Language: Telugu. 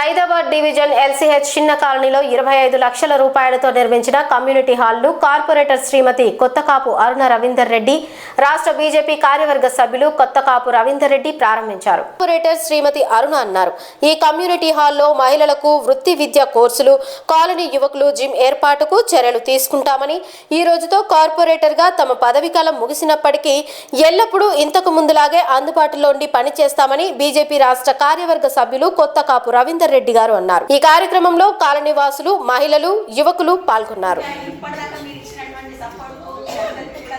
సైదాబాద్ డివిజన్ ఎల్సీహెచ్ చిన్న కాలనీలో ఇరవై ఐదు లక్షల రూపాయలతో నిర్మించిన కమ్యూనిటీ హాల్ను కార్పొరేటర్ శ్రీమతి కొత్తకాపు అరుణ రవీందర్ రెడ్డి రాష్ట్ర బీజేపీ కార్యవర్గ సభ్యులు కొత్తకాపు రవీందర్ రెడ్డి ప్రారంభించారు. కార్పొరేటర్ శ్రీమతి అరుణ అన్నారు. ఈ కమ్యూనిటీ హాల్లో మహిళలకు వృత్తి విద్య కోర్సులు కాలనీ యువకులు జిమ్ ఏర్పాటుకు చర్యలు తీసుకుంటామని ఈ రోజుతో కార్పొరేటర్గా తమ పదవి కాలం ముగిసినప్పటికీ ఎల్లప్పుడూ ఇంతకు ముందులాగే అందుబాటులో ఉండి పనిచేస్తామని బీజేపీ రాష్ట్ర కార్యవర్గ సభ్యులు కొత్త కాపు రెడ్డి గారు అన్నారు ఈ కార్యక్రమంలో కాలనీవాసులు మహిళలు యువకులు పాల్గొన్నారు ఇప్పటిదాకా మీరు ఇచ్చినటువంటి సపోర్ట్కు అందరికీ కూడా